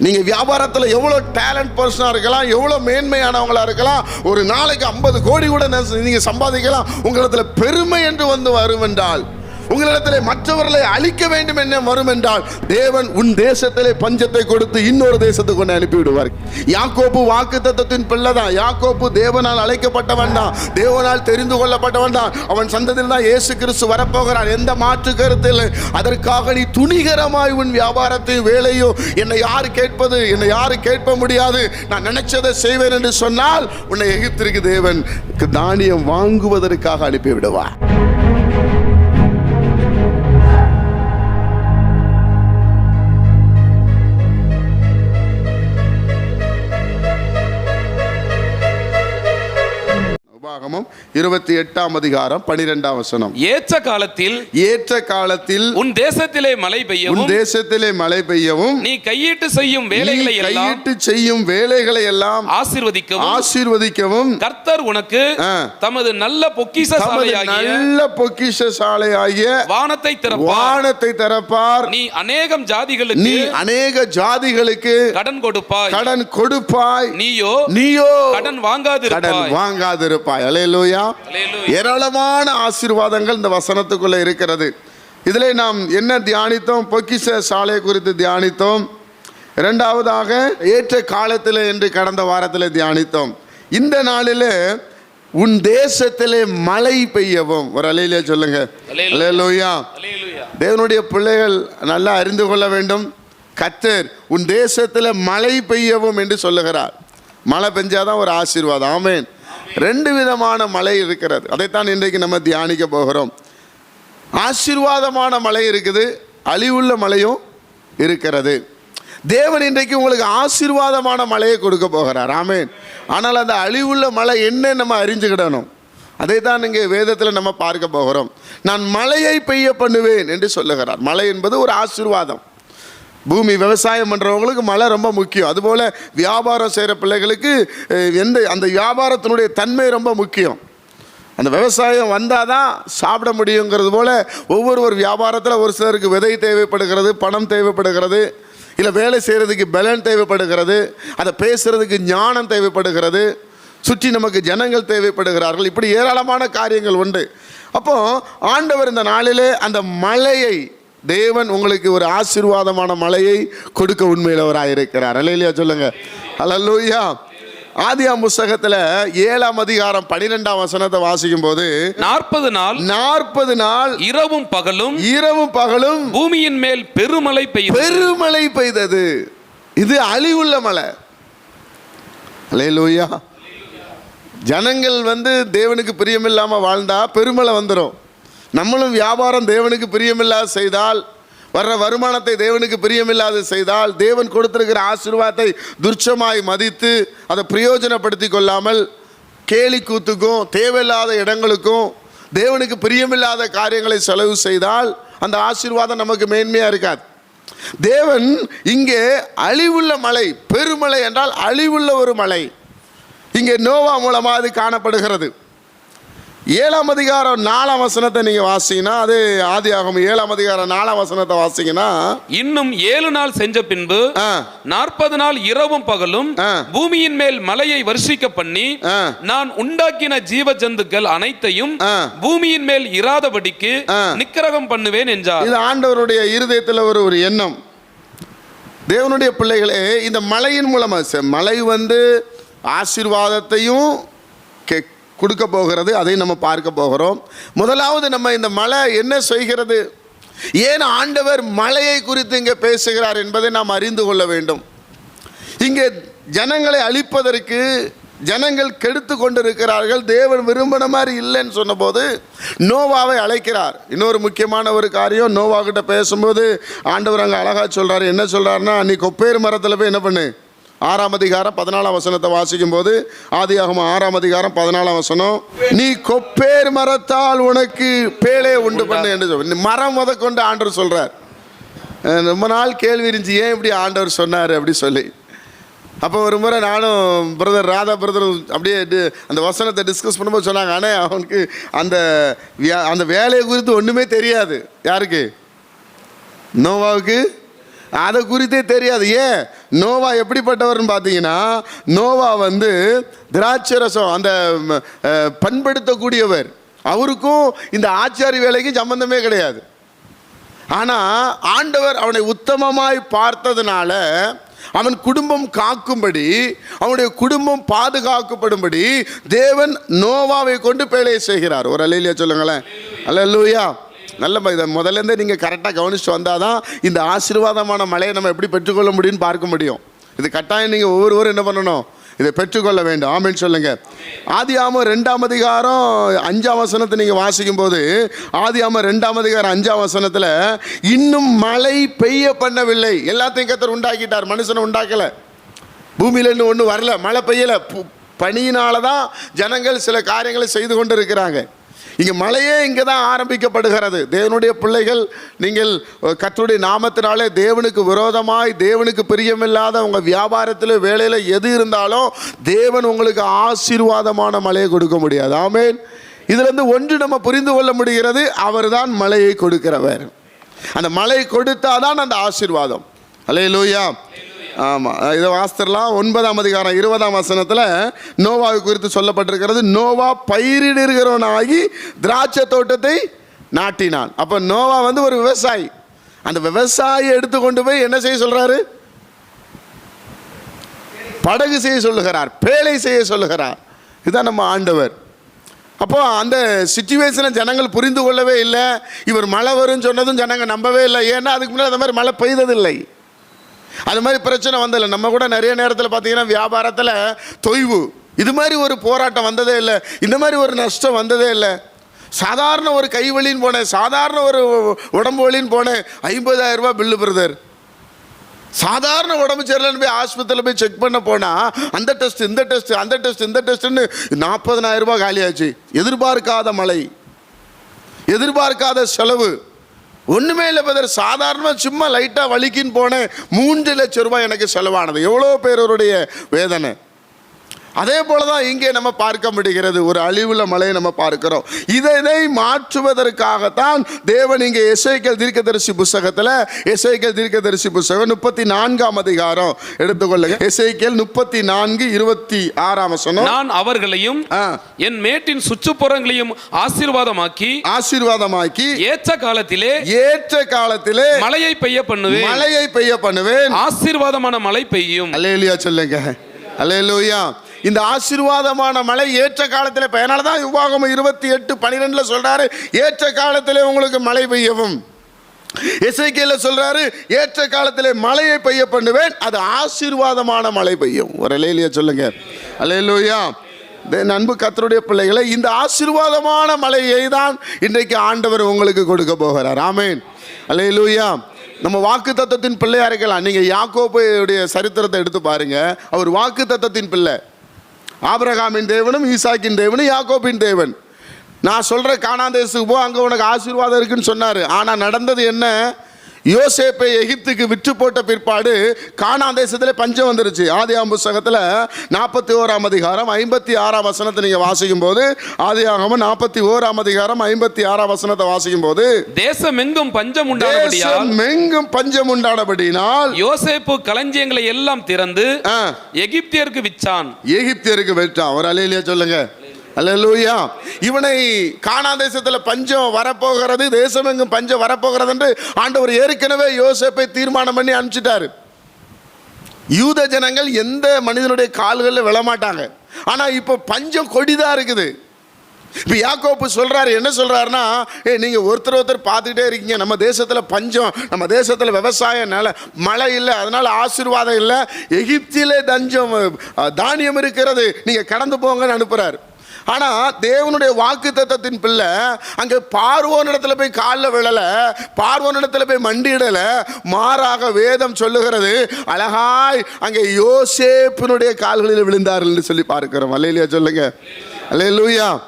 நீங்கள் வியாபாரத்தில் எவ்வளோ டேலண்ட் பர்சனாக இருக்கலாம் எவ்வளோ மேன்மையானவங்களாக இருக்கலாம் ஒரு நாளைக்கு ஐம்பது கோடி கூட நீங்கள் சம்பாதிக்கலாம். உங்களிடத்துல பெருமை என்று வந்து வரும் என்றால் உங்களிடத்திலே மற்றவர்களை அழிக்க வேண்டும் என்ன வரும் என்றால் தேவன் உன் தேசத்திலே பஞ்சத்தை கொடுத்து இன்னொரு தேசத்துக்கு கொண்டு அனுப்பிவிடுவார். யாக்கோப்பு வாக்கு தத்துவத்தின் பிள்ளை தான் யாக்கோப்பு தேவனால் அழைக்கப்பட்டவன் தான். தேவனால் தெரிந்து கொள்ளப்பட்டவன் தான். அவன் சந்ததியில் தான் இயேசு கிறிஸ்து வரப்போகிறான் எந்த மாற்று கருத்து இல்லை. அதற்காக நீ துணிகரமாய் உன் வியாபாரத்தையும் வேலையும் என்னை யார் கேட்பது என்னை யாரு கேட்ப முடியாது. நான் நினைச்சதை செய்வேன் என்று சொன்னால் உன்னை எகிப்திற்கு தேவன் தானியம் வாங்குவதற்காக அனுப்பி உபாகமம் இருபத்தி எட்டாம் அதிகாரம் பனிரெண்டாம் வசனம். ஏற்ற காலத்தில் ஏற்ற காலத்தில் உன் தேசத்திலே மழை உன் பெய்யவும் தேசத்திலே மழை பெய்யவும் நீ கையிட்டு செய்யும் வேலைகளை எல்லாம் கையிட்டு செய்யும் வேலைகளை எல்லாம் ஆசீர்வதிக்கவும் ஆசீர்வதிக்கவும் கர்த்தர் உனக்கு. தமது நல்ல பொக்கிஷ சாலையாகிய நல்ல பொக்கிஷ சாலை ஆகிய வானத்தை திறப்பார். வானத்தை திறப்பார். நீ அநேகம் ஜாதிகளுக்கு நீ அநேக ஜாதிகளுக்கு கடன் கொடுப்பாய். கடன் கொடுப்பாய். நீயோ நீயோ கடன் கடன் வாங்காதிருப்பாய் வாங்காதிருப்பாய். அலையலூயா. ஏராளமான ஆசீர்வாதங்கள் இந்த வசனத்துக்குள்ள இருக்கிறது. இதிலே நாம் என்ன தியானித்தோம்? பொக்கிஷ சாலை குறித்து தியானித்தோம். இரண்டாவதாக ஏற்ற காலத்தில் என்று கடந்த வாரத்தில் தியானித்தோம். இந்த நாளிலே உன் தேசத்திலே மழை பெய்யவும். ஒரு அலையிலே சொல்லுங்க. அல்லேலூயா. தேவனுடைய பிள்ளைகள் நல்லா அறிந்து கொள்ள வேண்டும். கத்தர் உன் தேசத்தில் மழை பெய்யவும் என்று சொல்லுகிறார். மழை பெஞ்சாதான் ஒரு ஆசீர்வாதம். ஆமென். ரெண்டு விதமான மழை இருக்கிறது. அதைத்தான் இன்றைக்கு நம்ம தியானிக்க போகிறோம். ஆசீர்வாதமான மழை இருக்குது அழிவுள்ள மழையும் இருக்கிறது. தேவன் இன்றைக்கு உங்களுக்கு ஆசீர்வாதமான மழையை கொடுக்க போகிறார். ஆமேன். ஆனால் அந்த அழிவுள்ள மழை என்ன நம்ம அறிஞ்சுக்கிடணும். அதை தான் இங்கே வேதத்தில் நம்ம பார்க்க போகிறோம். நான் மழையை பெய்ய பண்ணுவேன் என்று சொல்லுகிறார். மழை என்பது ஒரு ஆசீர்வாதம். பூமி விவசாயம் பண்ணுறவங்களுக்கு மழை ரொம்ப முக்கியம். அதுபோல் வியாபாரம் செய்கிற பிள்ளைகளுக்கு எந்த அந்த வியாபாரத்தினுடைய தன்மை ரொம்ப முக்கியம். அந்த விவசாயம் வந்தால் தான் சாப்பிட முடியுங்கிறது போல் ஒவ்வொரு ஒரு வியாபாரத்தில் ஒரு சிலருக்கு விதை தேவைப்படுகிறது பணம் தேவைப்படுகிறது இல்லை வேலை செய்கிறதுக்கு பலன் தேவைப்படுகிறது அதை பேசுகிறதுக்கு ஞானம் தேவைப்படுகிறது சுற்றி நமக்கு ஜனங்கள் தேவைப்படுகிறார்கள். இப்படி ஏராளமான காரியங்கள் உண்டு. அப்போ ஆண்டவர் இந்த நாளிலே அந்த மழையை தேவன் உங்களுக்கு ஒரு ஆசீர்வாதமான மழையை கொடுக்க உண்மையிலவராக இருக்கிறார் அல்லையா சொல்லுங்க. அல்லூயா ஆதியாம் புஸ்தகத்தில் ஏழாம் அதிகாரம் பன்னிரெண்டாம் வசனத்தை வாசிக்கும் போது நாற்பது நாள் நாற்பது நாள் இரவும் பகலும் இரவும் பகலும் பூமியின் மேல் பெருமழை பெய்யும் பெருமழை பெய்தது. இது அழிவுள்ள மழை. அல்லேலூயா. ஜனங்கள் வந்து தேவனுக்கு பிரியமில்லாமல் வாழ்ந்தா பெருமழை வந்துடும் நம்மளும் வியாபாரம் தேவனுக்கு பிரியமில்லாத செய்தால் வர்ற வருமானத்தை தேவனுக்கு பிரியமில்லாது செய்தால் தேவன் கொடுத்திருக்கிற ஆசீர்வாதத்தை துர்ச்சமாய் மதித்து அதை பிரயோஜனப்படுத்தி கொள்ளாமல் கேலி கூத்துக்கும் தேவையில்லாத இடங்களுக்கும் தேவனுக்கு பிரியமில்லாத காரியங்களை செலவு செய்தால் அந்த ஆசீர்வாதம் நமக்கு மேன்மையாக இருக்காது. தேவன் இங்கே அழிவுள்ள மலை பெருமலை என்றால் அழிவுள்ள ஒரு மலை. இங்கே நோவா மூலமாக அது காணப்படுகிறது. ஏழாம் அதிகாரம் நாலாம் வசனத்தை நீங்கள் வாசிங்கன்னா அது ஆதி ஆகும் ஏழாம் அதிகாரம் நாலாம் வசனத்தை வாசிங்கன்னா இன்னும் ஏழு நாள் செஞ்ச பின்பு நாற்பது நாள் இரவும் பகலும். பூமியின் மேல் மலையை வருஷிக்க பண்ணி. நான் உண்டாக்கின ஜீவ ஜந்துக்கள் அனைத்தையும். பூமியின் மேல் இராதபடிக்கு. நிக்கிரகம் பண்ணுவேன் என்றார் இது ஆண்டவருடைய இருதயத்தில் ஒரு ஒரு எண்ணம் தேவனுடைய பிள்ளைகளே இந்த மழையின் மூலமாக மழை வந்து ஆசீர்வாதத்தையும் கொடுக்க போகிறது அதை நம்ம பார்க்க போகிறோம். முதலாவது நம்ம இந்த மழை என்ன செய்கிறது? ஏன் ஆண்டவர் மழையை குறித்து இங்கே பேசுகிறார் என்பதை நாம் அறிந்து கொள்ள வேண்டும். இங்கே ஜனங்களை அழிப்பதற்கு ஜனங்கள் கெடுத்து கொண்டிருக்கிறார்கள் தேவன் விரும்பின மாதிரி இல்லைன்னு சொன்னபோது நோவாவை அழைக்கிறார். இன்னொரு முக்கியமான ஒரு காரியம் நோவா கிட்ட பேசும்போது ஆண்டவர் அங்கே அழகாக சொல்கிறார் என்ன சொல்கிறாருன்னா நீ கொப்பேறு மரத்தில் போய் என்ன பண்ணு? ஆறாம் அதிகாரம் பதினாலாம் வசனத்தை வாசிக்கும் போது ஆதியாகம ஆறாம் அதிகாரம் பதினாலாம் வசனம் நீ கொப்பேர் மரத்தால் உனக்கு பேலே உண்டு பண்ண என்று சொல் மரம் முத கொண்டு ஆண்டவர் சொல்கிறார் ரொம்ப நாள் கேள்வி இருந்துச்சு ஏன் இப்படி ஆண்டவர் சொன்னார்? அப்படி சொல்லி. அப்போ ஒரு முறை நானும் பிரதர் ராதா பிரதர் அப்படியே அந்த வசனத்தை டிஸ்கஸ் பண்ணும்போது சொன்னாங்க ஆனால் அவனுக்கு அந்த வியா- அந்த வேலையை குறித்து ஒன்றுமே தெரியாது. யாருக்கு? நோவாவுக்கு? அதை குறித்தே தெரியாது. ஏன்? நோவா எப்படிப்பட்டவர்னு பார்த்தீங்கன்னா நோவா வந்து திராட்சை ரசம் அந்த பண்படுத்தக்கூடியவர். அவருக்கும் இந்த ஆச்சாரி வேலைக்கும் சம்பந்தமே கிடையாது. ஆனால் ஆண்டவர் அவனை உத்தமமாய் பார்த்ததுனால அவன் குடும்பம் காக்கும்படி அவனுடைய குடும்பம் பாதுகாக்கப்படும்படி தேவன் நோவாவை கொண்டு பேழையை செய்கிறார். ஒரு அலையிலேயே சொல்லுங்களேன். அல்லூயா நல்ல இதை முதல்லருந்தே நீங்கள் கரெக்டாக கவனிச்சுட்டு வந்தால் தான் இந்த ஆசீர்வாதமான மழையை நம்ம எப்படி பெற்றுக்கொள்ள முடியும்னு பார்க்க முடியும். இது கட்டாயம் நீங்கள் ஒவ்வொருவரும் என்ன பண்ணணும்? இதை பெற்றுக்கொள்ள வேண்டும். ஆமின்னு சொல்லுங்க. ஆதி ஆம ரெண்டாம் அதிகாரம் அஞ்சாம் வசனத்தை நீங்கள் வாசிக்கும் போது ஆதி ஆம ரெண்டாம் அதிகாரம் அஞ்சாம் வசனத்தில் இன்னும் மழை பெய்ய பண்ணவில்லை. எல்லாத்தையும் கத்தர் உண்டாக்கிட்டார். மனுஷனை உண்டாக்கலை. பூமியில இன்னும் ஒன்றும் வரல. மழை பெய்யல. பு- பனியினால தான் ஜனங்கள் சில காரியங்களை செய்து கொண்டு இருக்கிறாங்க இங்கே மழையே இங்கே தான் ஆரம்பிக்கப்படுகிறது. தேவனுடைய பிள்ளைகள் நீங்கள் கர்த்தருடைய நாமத்தினாலே தேவனுக்கு விரோதமாய் தேவனுக்கு பிரியமில்லாத உங்கள் வியாபாரத்தில் வேலையில் எது இருந்தாலும் தேவன் உங்களுக்கு ஆசீர்வாதமான மழையை கொடுக்க முடியாது. ஆமேன். இதிலிருந்து ஒன்று நம்ம புரிந்து கொள்ள முடிகிறது அவர் தான் மழையை கொடுக்கிறவர். அந்த மழை கொடுத்தாதான் அந்த ஆசீர்வாதம். அலையலூயா ஆமாம் இதை வாஸ்தர்லாம் ஒன்பதாம் அதிகாரம் இருபதாம் வசனத்தில் நோவாவை குறித்து சொல்லப்பட்டிருக்கிறது. நோவா பயிரிடுகிறவனாகி திராட்சை தோட்டத்தை நாட்டினான். அப்போ நோவா வந்து ஒரு விவசாயி. அந்த விவசாயி எடுத்துக்கொண்டு போய் என்ன செய்ய சொல்கிறாரு படகு செய்ய சொல்லுகிறார் பேழை செய்ய சொல்லுகிறார். இதுதான் நம்ம ஆண்டவர். அப்போ அந்த சுச்சுவேஷனை ஜனங்கள் புரிந்து கொள்ளவே இல்லை. இவர் மழை வரும்னு சொன்னதும் ஜனங்கள் நம்பவே இல்லை. ஏன்னா அதுக்கு முன்னாடி அந்த மாதிரி மழை பெய்ததில்லை. அது மாதிரி பிரச்சனை வந்ததில்லை. நம்ம கூட நிறைய நேரத்தில் பார்த்தீங்கன்னா வியாபாரத்தில் தொய்வு. இது மாதிரி ஒரு போராட்டம் வந்ததே இல்லை. இந்த மாதிரி ஒரு நஷ்டம் வந்ததே இல்லை. சாதாரண ஒரு கை வலின்னு போனேன். சாதாரண ஒரு உடம்பு வழின்னு போனேன். ஐம்பதாயிரம் ரூபா பில்லு பிரதர். சாதாரண உடம்பு சரியில்லைன்னு போய் ஆஸ்பத்திரியில் போய் செக் பண்ண போனால் அந்த டெஸ்ட் இந்த டெஸ்ட் அந்த டெஸ்ட் இந்த டெஸ்ட்டுன்னு நாற்பதனாயிரம் ரூபாய் காலியாச்சு. எதிர்பார்க்காத மழை. எதிர்பார்க்காத செலவு. ஒன்றுமே இல்லை பதர் சாதாரணமாக சும்மா லைட்டாக வலிக்கின்னு போனேன் மூன்று லட்சம் ரூபாய் எனக்கு செலவானது. எவ்வளோ பேருடைய வேதனை? அதே போல தான் இங்கே நம்ம பார்க்க முடிகிறது. ஒரு அழிவுள்ள மலையை நம்ம பார்க்கிறோம். இதனை மாற்றுவதற்காகத்தான் தேவன் இங்கே எசைக்கல் தீர்க்கதரிசி புஸ்தகத்தில் எசைக்கல் தீர்க்கதரிசி புஸ்தகம் முப்பத்தி நான்காம் அதிகாரம் எடுத்துக்கொள்ளுங்க. எசைக்கல் முப்பத்தி நான்கு இருபத்தி ஆறாம் வசனம். நான் அவர்களையும் என் மேட்டின் சுற்றுப்புறங்களையும் ஆசீர்வாதமாக்கி ஆசீர்வாதமாக்கி ஏற்ற காலத்திலே ஏற்ற காலத்திலே மழையை பெய்ய பண்ணுவேன். மழையை பெய்ய பண்ணுவேன். ஆசீர்வாதமான மழை பெய்யும். அல்லேலியா சொல்லுங்க. அல்லேலூயா. இந்த ஆசீர்வாதமான மழை ஏற்ற காலத்தில் பயனால தான் யுவாகம் இருபத்தி எட்டு பன்னிரெண்டில் சொல்கிறாரு ஏற்ற காலத்தில் உங்களுக்கு மழை பெய்யவும். இசைக்கையில் சொல்கிறாரு ஏற்ற காலத்தில் மழையை பெய்ய பண்ணுவேன் அது ஆசீர்வாதமான மழை பெய்யும். ஒரு இலையிலேயே சொல்லுங்க. அல்லேலூயா தென் அன்பு கத்தருடைய பிள்ளைகளை இந்த ஆசீர்வாதமான மழையை தான் இன்றைக்கு ஆண்டவர் உங்களுக்கு கொடுக்க போகிறார். ஆமேன். அலையிலூயா. நம்ம வாக்கு தத்துவத்தின் பிள்ளையா இருக்கலாம். நீங்க யாக்கோபுடைய சரித்திரத்தை எடுத்து பாருங்க. அவர் வாக்கு தத்துவத்தின் பிள்ளை. ஆபிரகாமின் தேவனும் ஈசாக்கின் தேவனும் யாக்கோப்பின் தேவன். நான் சொல்கிற காணாந்தேசுக்கு போ அங்கே உனக்கு ஆசீர்வாதம் இருக்குன்னு சொன்னார். ஆனால் நடந்தது என்ன? யோசேப்பை எகிப்துக்கு விற்று போட்ட பிற்பாடு கானான் தேசத்தில் பஞ்சம் வந்துருச்சு. ஆதியாம் புஸ்தகத்தில் நாற்பத்தி ஓராம் அதிகாரம் ஐம்பத்தி ஆறாம் வசனத்தை நீங்கள் வாசிக்கும் போது ஆதியாகமம் நாற்பத்தி ஓராம் அதிகாரம் ஐம்பத்தி ஆறாம் வசனத்தை வாசிக்கும் போது தேசம் எங்கும் பஞ்சம் உண்டானபடியால் எங்கும் பஞ்சம் உண்டானபடியினால் யோசேப்பு களஞ்சியங்களை எல்லாம் திறந்து எகிப்தியருக்கு விற்றான். எகிப்தியருக்கு வெட்டான் ஒரு அலையிலேயே சொல்லுங்க. அல்லேலூயா இவனை கானா தேசத்தில் பஞ்சம் வரப்போகிறது தேசம் எங்கும் பஞ்சம் வரப்போகிறது என்று ஆண்டவர் ஏற்கனவே யோசேப்பை தீர்மானம் பண்ணி அனுப்பிச்சிட்டாரு. யூத ஜனங்கள் எந்த மனிதனுடைய கால்களில் விழமாட்டாங்க. ஆனால் இப்போ பஞ்சம் கொடிதான் இருக்குது. இப்போ யாக்கோப்பு சொல்கிறாரு என்ன சொல்கிறாருன்னா ஏ நீங்கள் ஒருத்தர் ஒருத்தர் பார்த்துக்கிட்டே இருக்கீங்க. நம்ம தேசத்தில் பஞ்சம் நம்ம தேசத்தில் விவசாயம் நில மழை இல்லை அதனால் ஆசீர்வாதம் இல்லை எகிப்திலே தஞ்சம் தானியம் இருக்கிறது. நீங்கள் கடந்து போங்கன்னு அனுப்புகிறாரு ஆனால் தேவனுடைய வாக்கு தத்தத்தின் பிள்ளை அங்கே பார்வோன் இடத்துல போய் காலில் விழலை பார்வோன் இடத்துல போய் மண்டியிடலை மாறாக வேதம் சொல்லுகிறது அழகாய் அங்கே யோசேப்பினுடைய கால்களில் விழுந்தார்கள் சொல்லி பார்க்கிறோம். அல்லையிலையா சொல்லுங்க. அல்லையா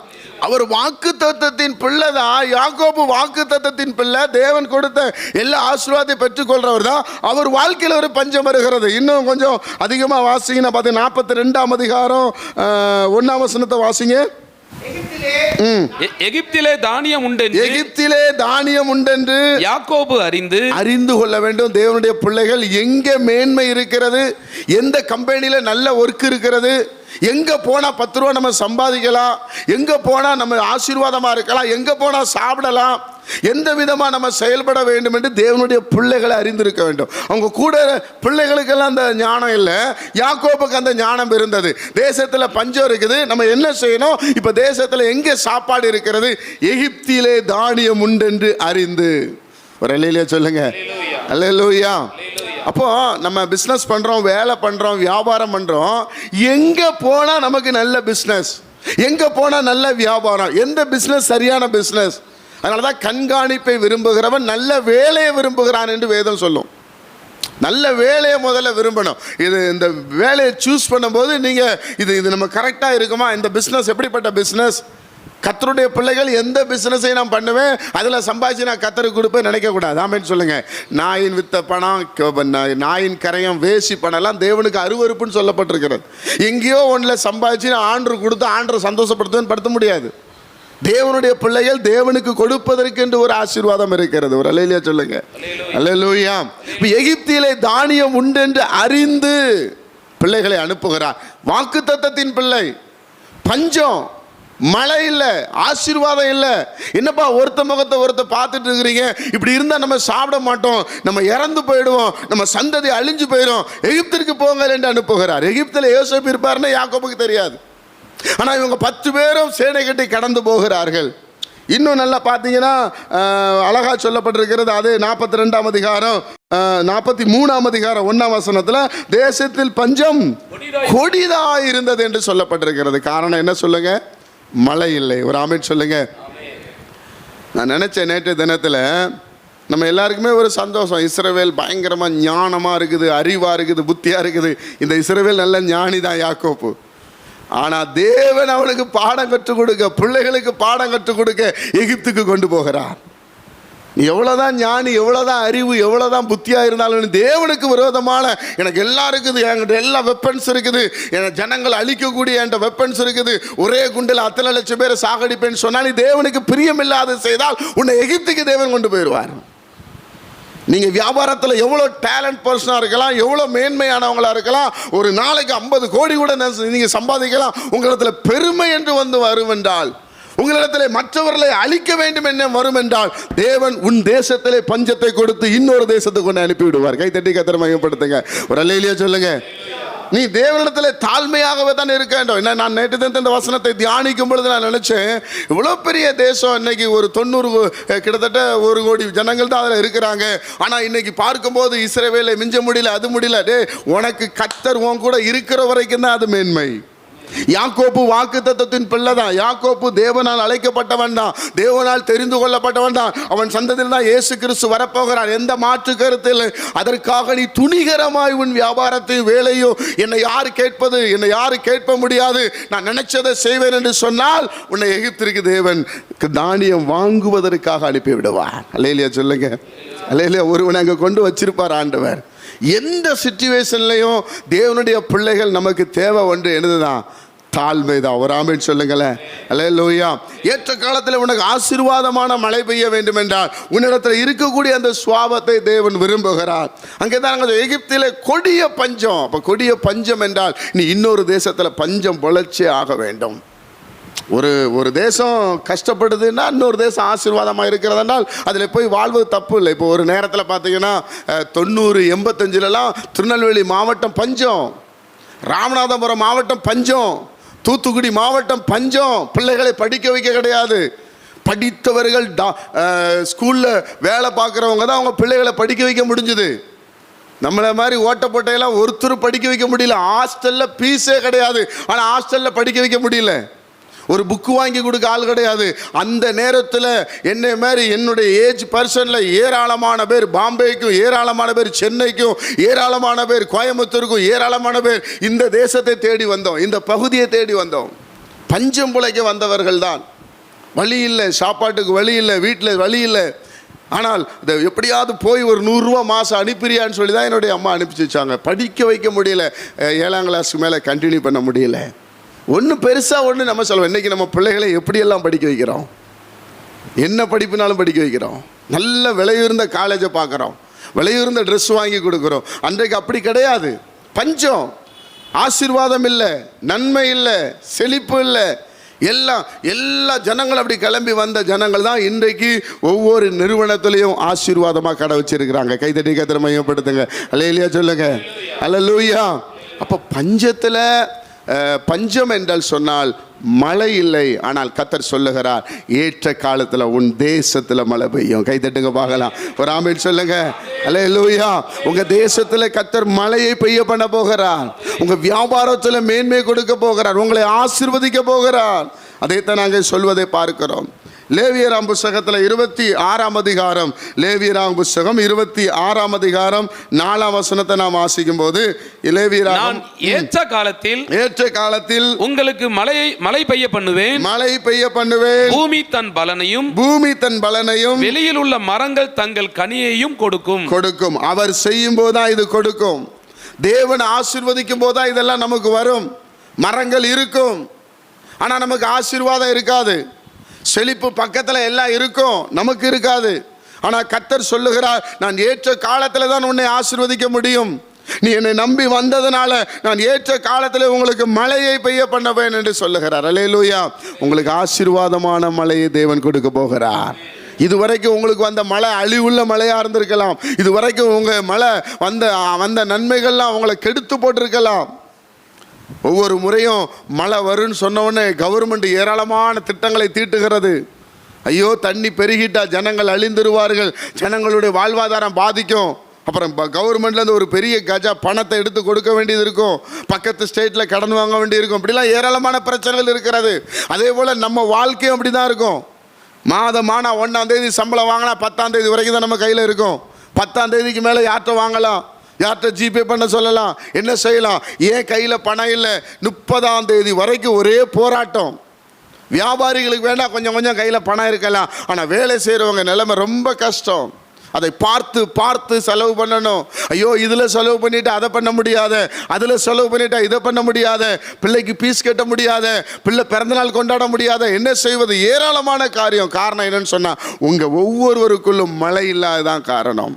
அவர் வாக்கு தத்தத்தின் பிள்ளை தான் யாக்கோபு வாக்கு தத்தத்தின் பிள்ளை. தேவன் கொடுத்த எல்லா ஆசீர்வாதத்தை பெற்றுக்கொள்றவர் தான் அவர் வாழ்க்கையில் ஒரு பஞ்சம் வருகிறது. இன்னும் கொஞ்சம் அதிகமாக வாசிங்கன்னா பார்த்தீங்கன்னா நாற்பத்தி ரெண்டாம் அதிகாரம் ஒன்றாம் வசனத்தை வாசிங்க. எகிப்திலே தானியம் உண்டென்று எகிப்திலே தானியம் உண்டென்று யாக்கோபு அறிந்து அறிந்து கொள்ள வேண்டும். தேவனுடைய பிள்ளைகள் எங்க மேன்மை இருக்கிறது? எந்த கம்பெனியில நல்ல ஒர்க் இருக்கிறது? எங்க போனா பத்து ரூபா நம்ம சம்பாதிக்கலாம்? எங்க போனா நம்ம ஆசீர்வாதமா இருக்கலாம்? எங்க போனா சாப்பிடலாம்? எந்த விதமா நம்ம செயல்பட வேண்டும் என்று தேவனுடைய பிள்ளைகளை அறிந்திருக்க வேண்டும். அவங்க கூட பிள்ளைகளுக்கெல்லாம் அந்த ஞானம் இல்லை. யாக்கோபுக்கு அந்த ஞானம் இருந்தது. தேசத்துல பஞ்சம் இருக்குது. நம்ம என்ன செய்யணும்? இப்ப தேசத்துல எங்க சாப்பாடு இருக்கிறது? எகிப்திலே தானியம் உண்டென்று அறிந்து. ஒரு சொல்லுங்க. அல்லேலூயா அப்போ நம்ம பிஸ்னஸ் பண்ணுறோம் வேலை பண்ணுறோம் வியாபாரம் பண்ணுறோம் எங்கே போனால் நமக்கு நல்ல பிஸ்னஸ் எங்கே போனால் நல்ல வியாபாரம்? எந்த பிஸ்னஸ் சரியான பிஸ்னஸ் அதனால தான் கண்காணிப்பை விரும்புகிறவன் நல்ல வேலையை விரும்புகிறான் என்று வேதம் சொல்லும். நல்ல வேலையை முதல்ல விரும்பணும். இது இந்த வேலையை சூஸ் பண்ணும்போது நீங்கள் இது இது நம்ம கரெக்டாக இருக்குமா? இந்த பிஸ்னஸ் எப்படிப்பட்ட பிஸ்னஸ் கத்தருடைய பிள்ளைகள் எந்த பிஸ்னஸையும் நான் பண்ணுவேன் அதில் சம்பாதிச்சு நான் கத்தருக்கு கொடுப்பேன் நினைக்கக்கூடாது. ஆமேன்னு சொல்லுங்கள் நாயின் வித்த பணம் நாயின் கரையம் வேசி பணம்லாம் தேவனுக்கு அருவருப்புன்னு சொல்லப்பட்டிருக்கிறது. எங்கேயோ ஒன்றில் சம்பாதிச்சு நான் ஆண்டு கொடுத்து ஆண்டரை சந்தோஷப்படுத்துவேன்னு படுத்த முடியாது. தேவனுடைய பிள்ளைகள் தேவனுக்கு கொடுப்பதற்கென்று ஒரு ஆசீர்வாதம் இருக்கிறது. ஒரு அலையிலே சொல்லுங்க. அல்லேலூயா. இப்ப எகிப்திலே தானியம் உண்டென்று அறிந்து பிள்ளைகளை அனுப்புகிறார். வாக்கு தத்தத்தின் பிள்ளை. பஞ்சம். மழை இல்லை ஆசீர்வாதம் இல்லை. என்னப்பா ஒருத்த முகத்தை ஒருத்த பார்த்துட்டு இருக்கிறீங்க? இப்படி இருந்தால் நம்ம சாப்பிட மாட்டோம். நம்ம இறந்து போயிடுவோம். நம்ம சந்ததி அழிஞ்சு போயிடும் எகிப்திற்கு போங்க என்று அனுப்புகிறார். எகிப்தில் யோசிப்பு இருப்பாருன்னு யாக்கோபுக்கு தெரியாது. ஆனால் இவங்க பத்து பேரும் சேனை கட்டி கடந்து போகிறார்கள். இன்னும் நல்லா பார்த்தீங்கன்னா அஹ், அழகா சொல்லப்பட்டிருக்கிறது. அது நாற்பத்தி ரெண்டாம் அதிகாரம் நாற்பத்தி மூணாம் அதிகாரம் ஒன்றாம் வசனத்தில் தேசத்தில் பஞ்சம் கொடிதா இருந்தது என்று சொல்லப்பட்டிருக்கிறது. காரணம் என்ன சொல்லுங்க? மழை இல்லை. ஒரு ஆமென் சொல்லுங்க. நான் நினச்சேன் நேற்று தினத்தில் நம்ம எல்லாருக்குமே ஒரு சந்தோஷம். இஸ்ரவேல் பயங்கரமாக ஞானமாக இருக்குது அறிவாக இருக்குது புத்தியாக இருக்குது. இந்த இஸ்ரவேல் நல்ல ஞானி தான் யாக்கோப்பு ஆனால் தேவன் அவனுக்கு பாடம் கற்றுக் கொடுக்க பிள்ளைகளுக்கு பாடம் கற்றுக் கொடுக்க எகிப்துக்கு கொண்டு போகிறான் நீ எவ்வளோதான் ஞானி எவ்வளோதான் அறிவு எவ்வளோதான் புத்தியாக இருந்தாலும் தேவனுக்கு விரோதமான எனக்கு எல்லாம் இருக்குது என்கிட்ட எல்லா வெப்பன்ஸ் இருக்குது என் ஜனங்கள் அழிக்கக்கூடிய என்கிட்ட வெப்பன்ஸ் இருக்குது ஒரே குண்டில் அத்தனை லட்சம் பேரை சாகடிப்பேன்னு சொன்னால் நீ தேவனுக்கு பிரியமில்லாத செய்தால் உன்னை எகிப்துக்கு தேவன் கொண்டு போயிடுவார். நீங்கள் வியாபாரத்தில் எவ்வளோ டேலண்ட் பர்சனாக இருக்கலாம் எவ்வளோ மேன்மையானவங்களாக இருக்கலாம் ஒரு நாளைக்கு ஐம்பது கோடி கூட நீங்கள் சம்பாதிக்கலாம் உங்களிடத்தில் பெருமை என்று வந்து வரும் என்றால் உங்களிடத்தில் மற்றவர்களை அழிக்க வேண்டும் என்ன வரும் என்றால் தேவன் உன் தேசத்திலே பஞ்சத்தை கொடுத்து இன்னொரு தேசத்துக்கு கொண்டு அனுப்பிவிடுவார். கை தட்டி கத்திர மையப்படுத்துங்க ஒரு அல்லையிலேயே சொல்லுங்க. நீ தேவனிடத்தில் தாழ்மையாகவே தான் இருக்க வேண்டும். என்ன நான் நேற்று தான் இந்த வசனத்தை தியானிக்கும் பொழுது நான் நினச்சேன் இவ்வளோ பெரிய தேசம் இன்னைக்கு ஒரு தொண்ணூறு கிட்டத்தட்ட ஒரு கோடி ஜனங்கள் தான் அதில் இருக்கிறாங்க. ஆனால் இன்னைக்கு பார்க்கும்போது இஸ்ரவேலை மிஞ்ச முடியல அது முடியல. டே உனக்கு கத்தர் உன் கூட இருக்கிற வரைக்கும் தான் அது மேன்மை. யாக்கோப்பு வாக்கு தத்துவத்தின் பிள்ளை தான் யாக்கோப்பு தேவனால் அழைக்கப்பட்டவன் தான். தேவனால் தெரிந்து கொள்ளப்பட்டவன் தான். அவன் சந்ததியில் தான் இயேசு கிறிஸ்து வரப்போகிறான் எந்த மாற்று கருத்தில் அதற்காக நீ துணிகரமாய் உன் வியாபாரத்தையும் வேலையும் என்னை யார் கேட்பது? என்னை யார் கேட்ப முடியாது. நான் நினைச்சதை செய்வேன் என்று சொன்னால் உன்னை எகிப்திற்கு தேவன் தானியம் வாங்குவதற்காக அனுப்பிவிடுவான் விடுவார். சொல்லுங்க. அல்லையிலையா ஒருவனை அங்கே கொண்டு வச்சிருப்பார் ஆண்டவர். எந்த சுச்சுவேஷன்லையும் தேவனுடைய பிள்ளைகள் நமக்கு தேவை ஒன்று என்னதுதான்? தாழ்மை தான். ஒரு சொல்லுங்களேன். அல்ல லோயா ஏற்ற காலத்தில் உனக்கு ஆசீர்வாதமான மழை பெய்ய வேண்டும் என்றால் உன்னிடத்தில் இருக்கக்கூடிய அந்த சுவாபத்தை தேவன் விரும்புகிறார். அங்கே தான் அங்கே எகிப்தில் கொடிய பஞ்சம். அப்போ கொடிய பஞ்சம் என்றால் நீ இன்னொரு தேசத்தில் பஞ்சம் பொழைச்சே ஆக வேண்டும். ஒரு ஒரு தேசம் கஷ்டப்படுதுன்னா இன்னொரு தேசம் ஆசீர்வாதமாக இருக்கிறதுனால் அதில் போய் வாழ்வது தப்பு இல்லை. இப்போ ஒரு நேரத்தில் பார்த்தீங்கன்னா தொண்ணூறு எண்பத்தஞ்சிலலாம் திருநெல்வேலி மாவட்டம் பஞ்சம். ராமநாதபுரம் மாவட்டம் பஞ்சம். தூத்துக்குடி மாவட்டம் பஞ்சம். பிள்ளைகளை படிக்க வைக்க கிடையாது. படித்தவர்கள் டா ஸ்கூலில் வேலை பார்க்குறவங்க தான் அவங்க பிள்ளைகளை படிக்க வைக்க முடிஞ்சுது. நம்மளை மாதிரி ஓட்டப்பட்டையெல்லாம் ஒருத்தரும் படிக்க வைக்க முடியல. ஹாஸ்டலில் ஃபீஸே கிடையாது. ஆனால் ஹாஸ்டலில் படிக்க வைக்க முடியல. ஒரு புக்கு வாங்கி கொடுக்க ஆள் கிடையாது. அந்த நேரத்தில் என்னை மாதிரி என்னுடைய ஏஜ் பர்சனில் ஏராளமான பேர் பாம்பேக்கும் ஏராளமான பேர் சென்னைக்கும் ஏராளமான பேர் கோயம்புத்தூருக்கும் ஏராளமான பேர் இந்த தேசத்தை தேடி வந்தோம். இந்த பகுதியை தேடி வந்தோம். பஞ்சம் பிழைக்க வந்தவர்கள் தான். வழி இல்லை சாப்பாட்டுக்கு வழி இல்லை வீட்டில் வழி இல்லை. ஆனால் இதை எப்படியாவது போய் ஒரு நூறுரூவா மாதம் அனுப்பிறியான்னு சொல்லி தான் என்னுடைய அம்மா அனுப்பிச்சி வச்சாங்க. படிக்க வைக்க முடியல. ஏழாம் கிளாஸ்க்கு மேலே கண்டினியூ பண்ண முடியல. ஒன்று பெருசாக ஒன்று நம்ம சொல்லுவோம். இன்றைக்கி நம்ம பிள்ளைகளை எப்படியெல்லாம் படிக்க வைக்கிறோம்? என்ன படிப்புனாலும் படிக்க வைக்கிறோம். நல்ல விலையுயர்ந்த காலேஜை பார்க்குறோம். விலையுயர்ந்த ட்ரெஸ் வாங்கி கொடுக்குறோம். அன்றைக்கு அப்படி கிடையாது. பஞ்சம். ஆசீர்வாதம் இல்லை நன்மை இல்லை செழிப்பு இல்லை. எல்லாம் எல்லா ஜனங்களும் அப்படி கிளம்பி வந்த ஜனங்கள் தான் இன்றைக்கு ஒவ்வொரு நிறுவனத்திலையும் ஆசீர்வாதமாக கடை வச்சிருக்கிறாங்க. கைதட்டி கத்திர மையப்படுத்துங்க. அல்லையா சொல்லுங்க. அல்லூயா அப்போ பஞ்சத்தில் பஞ்சம் என்றால் சொன்னால் மழை இல்லை. ஆனால் கத்தர் சொல்லுகிறார் ஏற்ற காலத்தில் உன் தேசத்தில் மழை பெய்யும். கை தட்டுங்க பார்க்கலாம். ஒரு ஆமையில் சொல்லுங்க. அல்ல லூயா உங்கள் தேசத்தில் கத்தர் மழையை பெய்ய பண்ண போகிறார். உங்கள் வியாபாரத்தில் மேன்மை கொடுக்க போகிறார். உங்களை ஆசிர்வதிக்க போகிறார். அதைத்தான் நாங்கள் சொல்வதை பார்க்கிறோம். லேவியராம் புஸ்தகத்தில் இருபத்தி ஆறாம் அதிகாரம். லேவியராம் புஸ்தகம் இருபத்தி ஆறாம் அதிகாரம். நாலாம் வசனத்தை நாம் வாசிக்கும் போது லேவியராம் ஏற்ற காலத்தில் ஏற்ற காலத்தில் உங்களுக்கு மழையை மழை பெய்ய பண்ணுவேன். மழை பெய்ய பண்ணுவேன். பூமி தன் பலனையும் பூமி தன் பலனையும் வெளியில் உள்ள மரங்கள் தங்கள் கனியையும் கொடுக்கும். கொடுக்கும். அவர் செய்யும் போதுதான் இது கொடுக்கும். தேவன் ஆசீர்வதிக்கும் போதுதான் இதெல்லாம் நமக்கு வரும். மரங்கள் இருக்கும். ஆனா நமக்கு ஆசீர்வாதம் இருக்காது. செழிப்பு பக்கத்தில் எல்லாம் இருக்கும். நமக்கு இருக்காது. ஆனால் கத்தர் சொல்லுகிறார் நான் ஏற்ற காலத்தில் தான் உன்னை ஆசிர்வதிக்க முடியும். நீ என்னை நம்பி வந்ததுனால நான் ஏற்ற காலத்தில் உங்களுக்கு மழையை பெய்ய பண்ணவேன் என்று சொல்லுகிறார். அலேலூயா உங்களுக்கு ஆசீர்வாதமான மழையை தேவன் கொடுக்க போகிறார். இதுவரைக்கும் உங்களுக்கு வந்த மழை அழிவுள்ள மழையாக இருந்திருக்கலாம். இதுவரைக்கும் உங்கள் மழை வந்த வந்த நன்மைகள்லாம் உங்களை கெடுத்து போட்டிருக்கலாம். ஒவ்வொரு முறையும் மழை வரும்னு சொன்னவொடனே கவர்மெண்ட் ஏராளமான திட்டங்களை தீட்டுகிறது. ஐயோ தண்ணி பெருகிட்டா ஜனங்கள் அழிந்துருவார்கள். ஜனங்களுடைய வாழ்வாதாரம் பாதிக்கும். அப்புறம் கவர்மெண்ட்லேருந்து ஒரு பெரிய கஜா பணத்தை எடுத்து கொடுக்க வேண்டியது இருக்கும். பக்கத்து ஸ்டேட்டில் கடன் வாங்க வேண்டியிருக்கும் இப்படிலாம் ஏராளமான பிரச்சனைகள் இருக்கிறது. அதே போல் நம்ம வாழ்க்கையும் அப்படி தான் இருக்கும் மாதமானா ஒன்றாம் தேதி சம்பளம் வாங்கினா பத்தாம் தேதி வரைக்கும் தான் நம்ம கையில் இருக்கும். பத்தாம் தேதிக்கு மேலே யார்கிட்ட வாங்கலாம்? யார்கிட்ட ஜிபே பண்ண சொல்லலாம்? என்ன செய்யலாம்? ஏன் கையில் பணம் இல்லை. முப்பதாம் தேதி வரைக்கும் ஒரே போராட்டம். வியாபாரிகளுக்கு வேண்டாம் கொஞ்சம் கொஞ்சம் கையில் பணம் இருக்கலாம். ஆனால் வேலை செய்கிறவங்க நிலைமை ரொம்ப கஷ்டம். அதை பார்த்து பார்த்து செலவு பண்ணணும். ஐயோ இதில் செலவு பண்ணிவிட்டு அதை பண்ண முடியாத. அதில் செலவு பண்ணிட்டா இதை பண்ண முடியாத. பிள்ளைக்கு பீஸ் கட்ட முடியாத. பிள்ளை பிறந்தநாள் கொண்டாட முடியாத. என்ன செய்வது? ஏராளமான காரியம். காரணம் என்னன்னு சொன்னால் உங்கள் ஒவ்வொருவருக்குள்ளும் மழை இல்லாததான் காரணம்.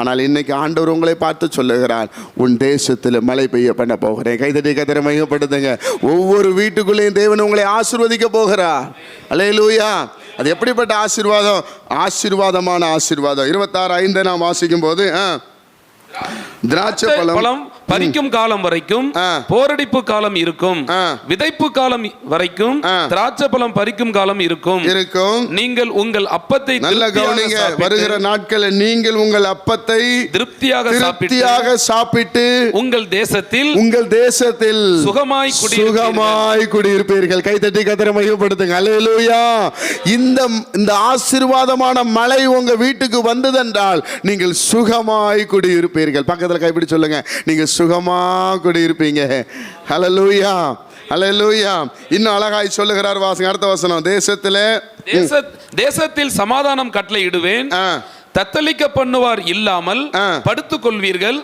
ஆனால் இன்னைக்கு ஆண்டவர் உங்களை பார்த்து சொல்லுகிறார் உன் தேசத்தில் மழை பெய்ய பண்ண போகிறேன். கைதட்டி கத்திர மையப்படுத்துங்க ஒவ்வொரு வீட்டுக்குள்ளேயும் தேவன் உங்களை ஆசீர்வதிக்க போகிறார். அலையலூயா அது எப்படிப்பட்ட ஆசீர்வாதம்? ஆசீர்வாதமான ஆசீர்வாதம். இருபத்தாறு ஐந்து நாம் வாசிக்கும் போது திராட்சை பழம் பறிக்கும் காலம் வரைக்கும். போரடிப்பு காலம் இருக்கும். விதைப்பு காலம் வரைக்கும். திராட்சை பழம் பறிக்கும் காலம் இருக்கும். இருக்கும். நீங்கள் உங்கள் அப்பத்தை நல்ல கவனிங்க. வருகிற நாட்களில் நீங்கள் உங்கள் அப்பத்தை திருப்தியாக திருப்தியாக சாப்பிட்டு உங்கள் தேசத்தில் உங்கள் தேசத்தில் சுகமாய் குடியிருப்பீர்கள். சுகமாய் குடியிருப்பீர்கள். கைத்தட்டி கத்திர மையப்படுத்துங்க அல்லேலூயா. இந்த இந்த ஆசீர்வாதமான மழை உங்க வீட்டுக்கு வந்ததென்றால் நீங்கள் சுகமாய் குடியிருப்பீர்கள். பக்கத்துல கைப்பிடி சொல்லுங்க. நீங்க சுகமா குடியிருப்பீங்க. ஹalleluya ஹalleluya. இன்னும் அழகாய் சொல்லுகிறார் வாசங்க அடுத்த வசனம். தேசத்துல தேச தேசத்தில் சமாதானம் கட்டளை இடுவேன் ஆ, தத்தளிக்க பண்ணுவார் இல்லாமல். படுத்துக் கொள்வீர்கள்.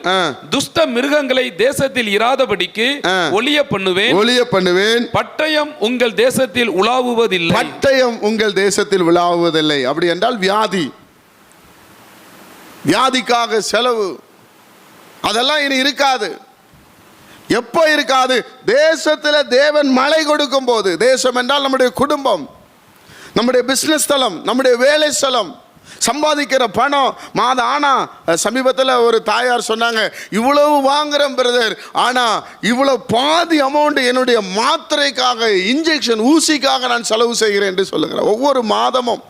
துஷ்ட மிருகங்களை தேசத்தில் இராதபடிக்கு. ஒளிய பண்ணுவேன் ஒளிய பண்ணுவேன். பட்டயம் உங்கள் தேசத்தில் உலாவுவதில்லை. பட்டயம் உங்கள் தேசத்தில் விழாவுவதில்லை அப்படி என்றால் வியாதி. வியாதிக்காக செலவு. அதெல்லாம் இனி இருக்காது. எப்போ இருக்காது? தேசத்தில் தேவன் மழை கொடுக்கும் போது தேசம் என்றால் நம்முடைய குடும்பம் நம்முடைய பிஸ்னஸ் ஸ்தலம் நம்முடைய வேலை ஸ்தலம் சம்பாதிக்கிற பணம். மாதம் ஆனால் சமீபத்தில் ஒரு தாயார் சொன்னாங்க இவ்வளவு வாங்குறேன் பிரதர் ஆனால் இவ்வளோ பாதி அமௌண்ட் என்னுடைய மாத்திரைக்காக இன்ஜெக்ஷன் ஊசிக்காக நான் செலவு செய்கிறேன் என்று சொல்லுகிறேன் ஒவ்வொரு மாதமும்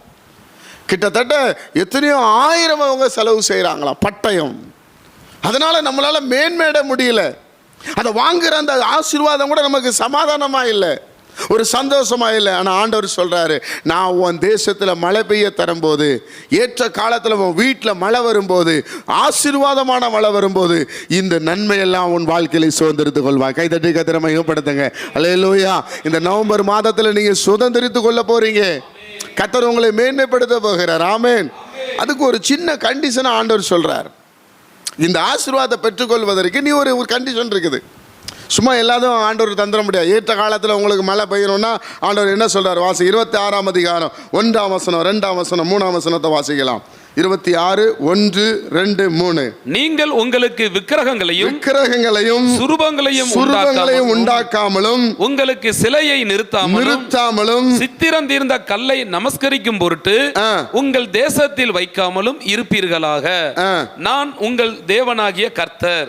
கிட்டத்தட்ட எத்தனையோ ஆயிரம் அவங்க செலவு செய்கிறாங்களா பட்டயம். அதனால் நம்மளால் மேன்மேட முடியல. அதை வாங்குற அந்த ஆசீர்வாதம் கூட நமக்கு சமாதானமாக இல்லை. ஒரு சந்தோஷமா இல்லை. ஆனால் ஆண்டவர் சொல்கிறாரு நான் உன் தேசத்தில் மழை பெய்ய தரும்போது ஏற்ற காலத்தில் உன் வீட்டில் மழை வரும்போது ஆசீர்வாதமான மழை வரும்போது இந்த நன்மையெல்லாம் உன் வாழ்க்கையில் சுதந்திரித்துக் கொள்வான் கைதட்டி கத்திர மையப்படுத்துங்க. அல்லேலூயா இந்த நவம்பர் மாதத்தில் நீங்கள் சுதந்திரித்து கொள்ள போகிறீங்க கத்தர் உங்களை மேன்மைப்படுத்த போகிறார். ஆமேன். அதுக்கு ஒரு சின்ன கண்டிஷனை ஆண்டவர் சொல்கிறார் இந்த ஆசீர்வாதத்தை பெற்றுக்கொள்வதற்கு நீ ஒரு ஒரு கண்டிஷன் இருக்குது. சும்மா எல்லாத்தையும் ஆண்டவர் தந்துட முடியாது. ஏற்ற காலத்தில் உங்களுக்கு மழை பெய்யணும்னா ஆண்டவர் என்ன சொல்கிறார் வாசி இருபத்தி ஆறாம் அதிகாரம் ஒன்றாம் வசனம் ரெண்டாம் வசனம் மூணாம் வசனத்தை வாசிக்கலாம். இருபத்தி ஆறு ஒன்று ரெண்டு மூணு நீங்கள் உங்களுக்கு விக்கிரகங்களையும் விக்கிரகங்களையும் சுரூபங்களையும் சுரூபங்களையும் உண்டாக்காமலும், உங்களுக்கு சிலையை நிறுத்தாமலும் நிறுத்தாமலும் சித்திரம் தீர்ந்த கல்லை நமஸ்கரிக்கும் பொருட்டு. உங்கள் தேசத்தில் வைக்காமலும் இருப்பீர்களாக. நான் உங்கள் தேவனாகிய கர்த்தர்.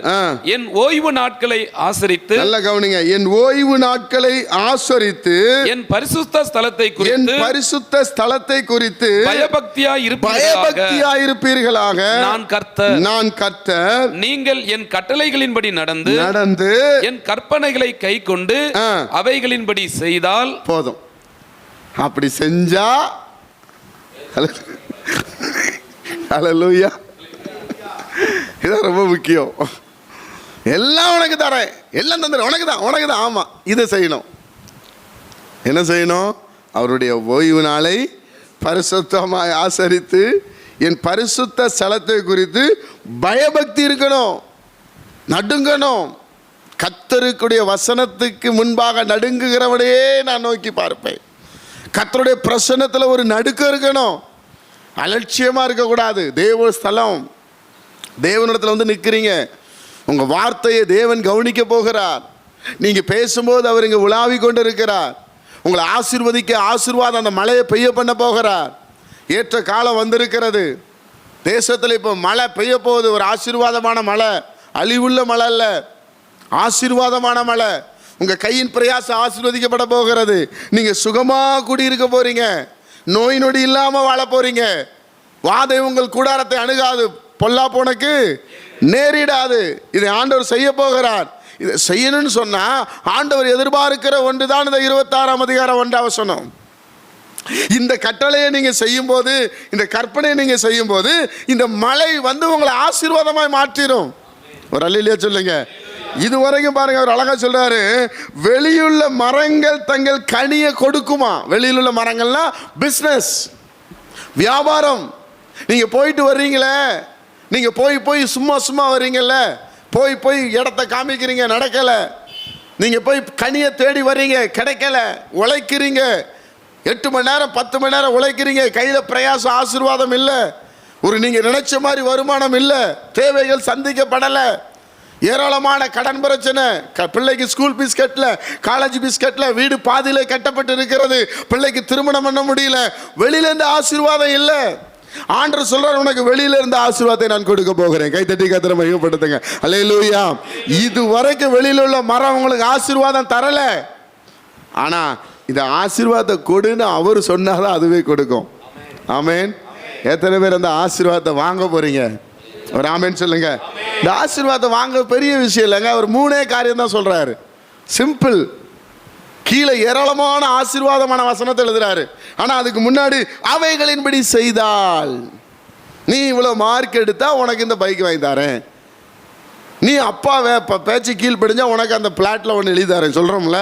என் ஓய்வு நாட்களை ஆசரித்து நல்ல கவனிங்க என் ஓய்வு நாட்களை ஆசரித்து என் பரிசுத்த ஸ்தலத்தை குறித்து பரிசுத்த ஸ்தலத்தை குறித்து பயபக்தியா இருப்பீர்களாக பயபக்தியாயிருப்பீர்களாக நான் கர்த்தர். நான் கர்த்தர். நீங்கள் என் கட்டளைகளின்படி நடந்து நடந்து என் கற்பனைகளை கை கொண்டு. அவைகளின்படி செய்தால் போதும். அப்படி செஞ்சா ஹalleluya. இதான் ரொம்ப முக்கியம். எல்லாம் உனக்கு தரேன். எல்லாம் தந்துடுறேன் உனக்கு தான் உனக்கு தான். ஆமாம் இதை செய்யணும். என்ன செய்யணும்? அவருடைய ஓய்வு நாளை பரிசுத்தமாய் ஆசரித்து என் பரிசுத்த ஸ்தலத்தை குறித்து பயபக்தி இருக்கணும். நடுங்கணும். கத்தருக்குடைய வசனத்துக்கு முன்பாக நடுங்குகிறவனையே நான் நோக்கி பார்ப்பேன். கத்தருடைய பிரசன்னத்தில் ஒரு நடுக்கம் இருக்கணும். அலட்சியமாக இருக்கக்கூடாது. தேவ ஸ்தலம். தேவனிடத்தில் வந்து நிற்கிறீங்க உங்கள் வார்த்தையை தேவன் கவனிக்க போகிறார். நீங்கள் பேசும்போது அவர் இங்கே உலாவி கொண்டு இருக்கிறார் உங்களை ஆசிர்வதிக்க ஆசீர்வாதம் அந்த மழையை பெய்ய பண்ண போகிறார். ஏற்ற காலம் வந்திருக்கிறது. தேசத்தில் இப்போ மழை பெய்ய போகுது. ஒரு ஆசீர்வாதமான மழை. அழிவுள்ள மழை அல்ல. ஆசீர்வாதமான மழை. உங்கள் கையின் பிரயாசம் ஆசீர்வதிக்கப்பட போகிறது. நீங்கள் சுகமாக குடியிருக்க போகிறீங்க நோய் நொடி இல்லாமல் வாழ போகிறீங்க வாதை உங்கள் கூடாரத்தை அணுகாது. பொல்லா போனக்கு நேரிடாது. இதை ஆண்டவர் செய்ய போகிறார். இதை செய்யணும்னு சொன்னால் ஆண்டவர் எதிர்பார்க்கிற ஒன்று தான் இந்த இருபத்தாறாம் அதிகாரம் ஒன்றாக சொன்னோம் இந்த கட்டளையை நீங்கள் செய்யும்போது இந்த கற்பனையை நீங்கள் செய்யும்போது இந்த மழை வந்து உங்களை ஆசீர்வாதமாய் மாற்றிடும் ஒரு அல்லையிலே சொல்லுங்க. இது வரைக்கும் பாருங்க அவர் அழகா சொல்றாரு வெளியுள்ள மரங்கள் தங்கள் கனியை கொடுக்குமா? வெளியில் உள்ள மரங்கள்னா பிஸ்னஸ் வியாபாரம். நீங்க போயிட்டு வர்றீங்களே நீங்க போய் போய் சும்மா சும்மா வர்றீங்கல்ல போய் போய் இடத்த காமிக்கிறீங்க நடக்கல. நீங்க போய் கனியை தேடி வர்றீங்க கிடைக்கல உழைக்கிறீங்க. எட்டு மணி நேரம் பத்து மணி நேரம் உழைக்கிறீங்க. கையில் பிரயாசம் ஆசீர்வாதம் இல்லை. ஒரு நீங்கள் நினைச்ச மாதிரி வருமானம் இல்லை. தேவைகள் சந்திக்கப்படலை. ஏராளமான கடன் பிரச்சனை. க பிள்ளைக்கு ஸ்கூல் ஃபீஸ் கட்டல. காலேஜ் ஃபீஸ் கட்டல. வீடு பாதியில் கட்டப்பட்டு இருக்கிறது. பிள்ளைக்கு திருமணம் பண்ண முடியல. வெளியிலேருந்து ஆசீர்வாதம் இல்லை. ஆண்டர் சொல்றார் உனக்கு வெளியில இருந்து ஆசீர்வாதத்தை நான் கொடுக்க போகிறேன். கை தட்டி கத்திர மையப்படுத்துங்க அல்லேலூயா இது வரைக்கும் வெளியில உள்ள மரம் உங்களுக்கு ஆசீர்வாதம் தரல. ஆனா இந்த ஆசீர்வாதத்தை கொடுன்னு அவர் சொன்னாலும் அதுவே கொடுக்கும். ஆமேன். எத்தனை பேர் அந்த ஆசீர்வாதத்தை வாங்க போறீங்க? ஒரு ஆமேன் சொல்லுங்க. இந்த ஆசீர்வாதத்தை வாங்க பெரிய விஷயம் இல்லைங்க. அவர் மூணே காரியம் தான் சொல்றாரு. சிம்பிள் கீழே ஏராளமான ஆசீர்வாதமான வசனத்தை எழுதுறாரு. ஆனா அதுக்கு முன்னாடி அவைகளின்படி செய்தால். நீ இவ்வளோ மார்க் எடுத்தா உனக்கு இந்த பைக் வாங்கி தரேன். நீ அப்பா வே பேச்சு கீழ் உனக்கு அந்த பிளாட்ல ஒன்று எழுதி தரேன். சொல்கிறோம்ல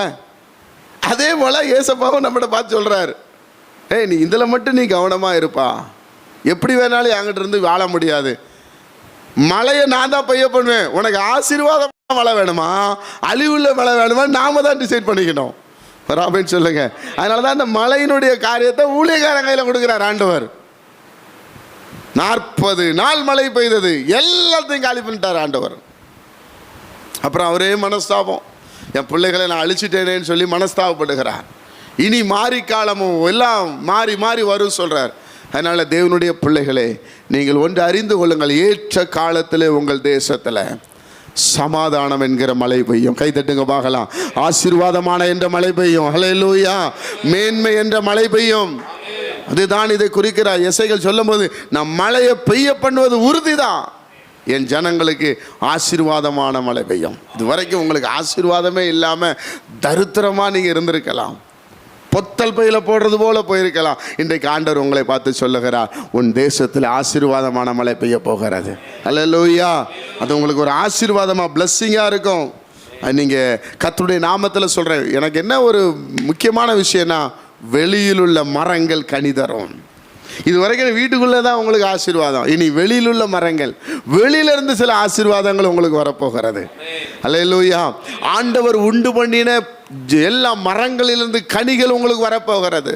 அதே போல் ஏசப்பாவும் நம்மகிட்ட பார்த்து சொல்கிறாரு ஏய் நீ இதில் மட்டும் நீ கவனமாக இருப்பா. எப்படி வேணாலும் என்கிட்ட இருந்து வாழ முடியாது. மழையை நான் தான் பைய பண்ணுவேன். உனக்கு ஆசீர்வாதமான மழை வேணுமா? அழிவுள்ள மழை வேணுமா? நாம தான் டிசைட் பண்ணிக்கணும். ராபின்னு சொல்லுங்க. அதனால தான் அந்த மழையினுடைய காரியத்தை ஊழியக்காரன் கையில் கொடுக்குறார் ஆண்டவர். நாற்பது நாள் மழை பெய்தது. எல்லாத்தையும் காலி பண்ணிட்டார் ஆண்டவர். அப்புறம் அவரே மனஸ்தாபம். என் பிள்ளைகளை நான் அழிச்சிட்டேனேன்னு சொல்லி மனஸ்தாபப்படுகிறார். இனி மாறி காலமும் எல்லாம் மாறி மாறி வரும் சொல்கிறார் அதனால் தேவனுடைய பிள்ளைகளே நீங்கள் ஒன்று அறிந்து கொள்ளுங்கள். ஏற்ற காலத்தில் உங்கள் தேசத்தில் சமாதானம் என்கிற மழை பெய்யும். கைதட்டுங்க பார்க்கலாம். ஆசீர்வாதமான என்ற மழை பெய்யும். ஹalleluya மேன்மை என்ற மழை பெய்யும். அதுதான் இதை குறிக்கிறார். இசைகள் சொல்லும்போது நான் மழையை பெய்ய பண்ணுவது உறுதிதான். என் ஜனங்களுக்கு ஆசீர்வாதமான மழை பெய்யும். இது வரைக்கும் உங்களுக்கு ஆசீர்வாதமே இல்லாமல் தரித்திரமாக நீங்கள் இருந்திருக்கலாம். பொத்தல் பையில் போடுறது போல போயிருக்கலாம். இன்றைக்கு ஆண்டவர் உங்களை பார்த்து சொல்லுகிறார் உன் தேசத்தில் ஆசீர்வாதமான மழை பெய்ய போகிறது. லோய்யா அது உங்களுக்கு ஒரு ஆசீர்வாதமாக பிளஸ்ஸிங்காக இருக்கும். நீங்கள் கத்துடைய நாமத்தில் சொல்கிறேன் எனக்கு என்ன ஒரு முக்கியமான விஷயம்னா வெளியில் உள்ள மரங்கள் கனி தரும். இது வரைக்கும் வீட்டுக்குள்ளே தான் உங்களுக்கு ஆசீர்வாதம். இனி வெளியில் உள்ள மரங்கள் வெளியில இருந்து சில ஆசீர்வாதங்கள் உங்களுக்கு வரப்போகிறது. அல்லேலூயா ஆண்டவர் உண்டு பண்ணின எல்லா மரங்களிலிருந்து கனிகள் உங்களுக்கு வரப்போகிறது.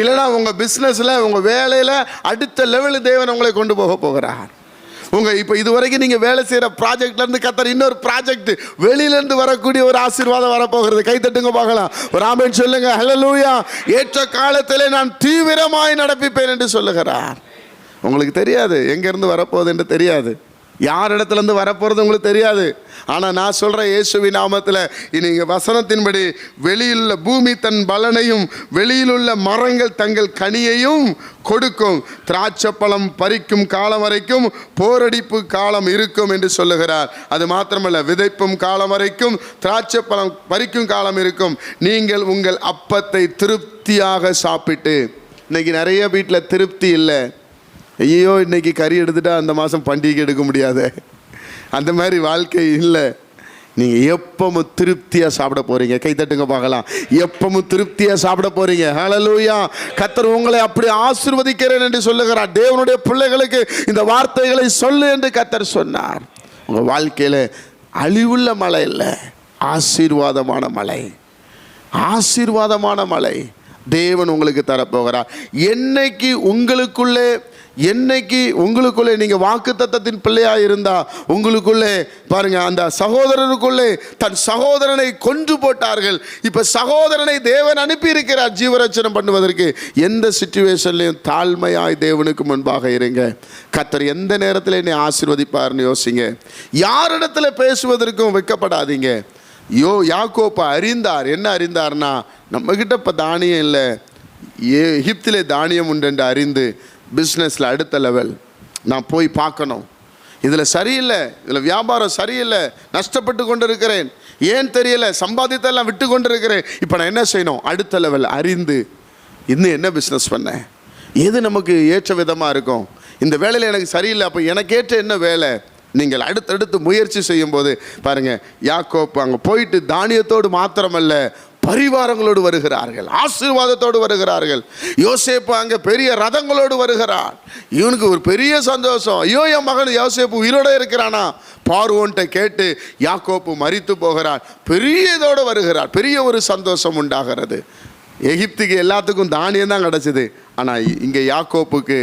இல்லைன்னா உங்கள் பிஸ்னஸில் உங்கள் வேலையில் அடுத்த லெவலு தேவன் உங்களை கொண்டு போக போகிறார். உங்கள் இப்போ இது வரைக்கும் நீங்கள் வேலை செய்கிற ப்ராஜெக்ட்லேருந்து கத்தர் இன்னொரு ப்ராஜெக்ட் வெளியிலேருந்து வரக்கூடிய ஒரு ஆசீர்வாதம் வரப்போகிறது. கைத்தட்டுங்க பார்க்கலாம். ராமன் ஆமென் சொல்லுங்க. ஹalleluya ஏற்ற காலத்திலே நான் தீவிரமாய் நடப்பிப்பேன் என்று சொல்லுகிறார். உங்களுக்கு தெரியாது. எங்கேருந்து வரப்போகுது என்று தெரியாது. யார் இடத்துலேருந்து வரப்போகிறது உங்களுக்கு தெரியாது. ஆனால் நான் சொல்கிற இயேசுவி நாமத்தில் நீங்கள் வசனத்தின்படி வெளியிலுள்ள பூமி தன் பலனையும் வெளியிலுள்ள மரங்கள் தங்கள் கனியையும் கொடுக்கும். திராட்சப்பழம் பறிக்கும் காலம் வரைக்கும் போரடிப்பு காலம் இருக்கும் என்று சொல்லுகிறார். அது மாத்திரமல்ல விதைப்பும் காலம் வரைக்கும் திராட்சப்பழம் பறிக்கும் காலம் இருக்கும். நீங்கள் உங்கள் அப்பத்தை திருப்தியாக சாப்பிட்டு இன்னைக்கு நிறைய வீட்டில் திருப்தி இல்லை. ஐயோ இன்னைக்கு கறி எடுத்துட்டால் அந்த மாதம் பண்டிகை எடுக்க முடியாது. அந்த மாதிரி வாழ்க்கை இல்லை. நீங்கள் எப்பவும் திருப்தியாக சாப்பிட போகிறீங்க கைத்தட்டுங்க பார்க்கலாம். எப்பவும் திருப்தியாக சாப்பிட போகிறீங்க ஹலலூயா கத்தர் உங்களை அப்படி ஆசீர்வதிக்கிறேன் என்று சொல்லுகிறார். தேவனுடைய பிள்ளைகளுக்கு இந்த வார்த்தைகளை சொல்லு என்று கத்தர் சொன்னார். உங்கள் வாழ்க்கையில் அழிவுள்ள மழை இல்லை. ஆசீர்வாதமான மழை. ஆசீர்வாதமான மழை தேவன் உங்களுக்கு தரப்போகிறார். என்னைக்கு உங்களுக்குள்ளே என்னைக்கு உங்களுக்குள்ளே நீங்கள் வாக்கு தத்தத்தின் பிள்ளையாக இருந்தால் உங்களுக்குள்ளே பாருங்க அந்த சகோதரனுக்குள்ளே தன் சகோதரனை கொன்று போட்டார்கள். இப்போ சகோதரனை தேவன் அனுப்பி இருக்கிறார் ஜீவரட்சணம் பண்ணுவதற்கு. எந்த சுச்சுவேஷன்லையும் தாழ்மையாய் தேவனுக்கு முன்பாக இருங்க. கத்தர் எந்த நேரத்தில் என்னை ஆசிர்வதிப்பார்னு யோசிங்க. யாரிடத்துல பேசுவதற்கும் வைக்கப்படாதீங்க. யோ யாக்கோப்பா அறிந்தார். என்ன அறிந்தார்னா நம்மக்கிட்ட இப்போ தானியம் இல்லை. ஏ எகிப்திலே தானியம் உண்டு என்று அறிந்து பிஸ்னஸில் அடுத்த லெவல் நான் போய் பார்க்கணும். இதில் சரியில்லை. இதில் வியாபாரம் சரியில்லை. நஷ்டப்பட்டு கொண்டு இருக்கிறேன் ஏன் தெரியல? சம்பாதித்தெல்லாம் விட்டு கொண்டு இருக்கிறேன் இப்போ நான் என்ன செய்யணும்? அடுத்த லெவல் அறிந்து இன்னும் என்ன பிஸ்னஸ் பண்ணேன் எது நமக்கு ஏற்ற விதமாக இருக்கும்? இந்த வேலையில் எனக்கு சரியில்லை. அப்போ எனக்கு ஏற்ற என்ன வேலை? நீங்கள் அடுத்தடுத்து முயற்சி செய்யும்போது பாருங்கள் யாக்கோப்பு அங்கே போயிட்டு தானியத்தோடு மாத்திரமல்ல பரிவாரங்களோடு வருகிறார்கள் ஆசீர்வாதத்தோடு வருகிறார்கள். யோசேப்பு அங்கே பெரிய ரதங்களோடு வருகிறான். இவனுக்கு ஒரு பெரிய சந்தோஷம். ஐயோ என் மகன் யோசேப்பு உயிரோட இருக்கிறானா? பார்வோன்ட்ட கேட்டு யாக்கோப்பு மறித்து போகிறார் பெரிய இதோடு வருகிறார். பெரிய ஒரு சந்தோஷம் உண்டாகிறது. எகிப்துக்கு எல்லாத்துக்கும் தானியம் தான் கிடச்சிது. ஆனால் இங்கே யாக்கோப்புக்கு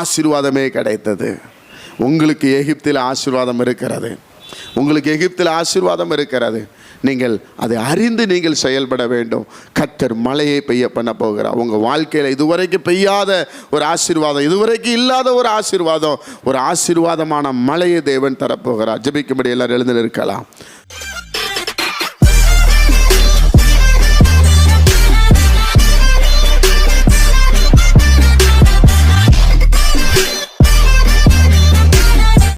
ஆசீர்வாதமே கிடைத்தது. உங்களுக்கு எகிப்தில் ஆசீர்வாதம் இருக்கிறது. உங்களுக்கு எகிப்தில் ஆசீர்வாதம் இருக்கிறது. நீங்கள் அதை அறிந்து நீங்கள் செயல்பட வேண்டும். கத்தர் மழையை பெய்ய பண்ண போகிறார். உங்கள் வாழ்க்கையில் இதுவரைக்கும் பெய்யாத ஒரு ஆசீர்வாதம் இதுவரைக்கும் இல்லாத ஒரு ஆசீர்வாதம் ஒரு ஆசீர்வாதமான மழையை தேவன் தரப்போகிறார். ஜெபிக்கும்படி எல்லாரும் எழுந்து இருக்கலாம்